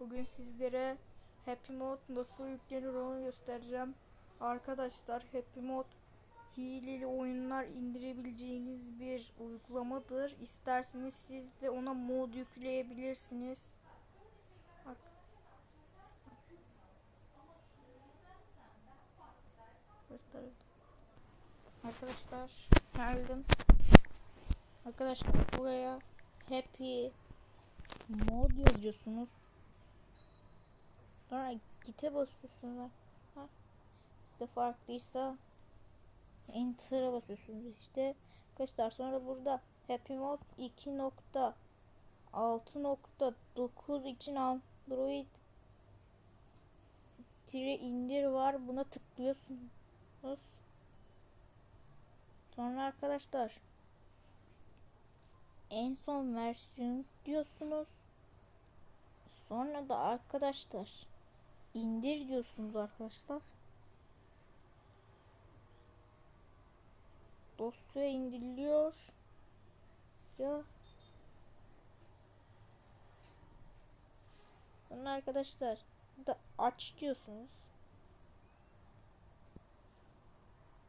Bugün sizlere Happy Mode nasıl yüklenir onu göstereceğim. Arkadaşlar Happy Mode hileli oyunlar indirebileceğiniz bir uygulamadır. İsterseniz siz de ona mod yükleyebilirsiniz. Bak. Gösterelim. Arkadaşlar geldim. Arkadaşlar buraya Happy mod yazıyorsunuz. Sonra git'e basıyorsunuz. Ha. İşte farklıysa enter'a basıyorsunuz işte. Arkadaşlar sonra burada Happy Mode 2.6.9 için Android tire indir var. Buna tıklıyorsunuz. Sonra arkadaşlar en son versiyon diyorsunuz. Sonra da arkadaşlar indir diyorsunuz arkadaşlar. Dosya indiriliyor. Ya. Sonra arkadaşlar da aç diyorsunuz.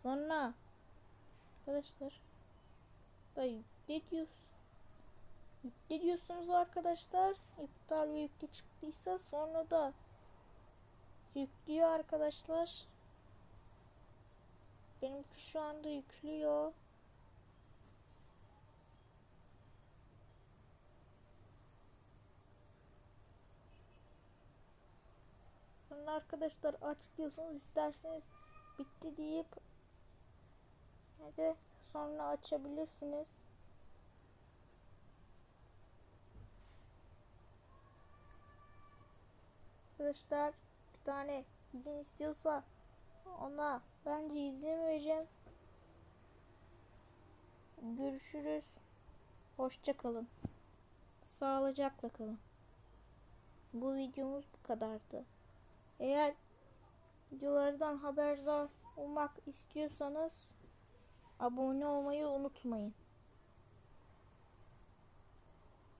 Sonra arkadaşlar da yükle diyorsunuz. Yükle diyorsunuz arkadaşlar. İptal ve yüklü çıktıysa sonra da yüklüyor arkadaşlar. Benimki şu anda yüklüyor. Sonra arkadaşlar aç isterseniz bitti deyip hadi sonra açabilirsiniz. Arkadaşlar tane izin istiyorsa ona bence izin vereceğim. Görüşürüz. Hoşça kalın. Sağlıcakla kalın. Bu videomuz bu kadardı. Eğer videolardan haberdar olmak istiyorsanız abone olmayı unutmayın.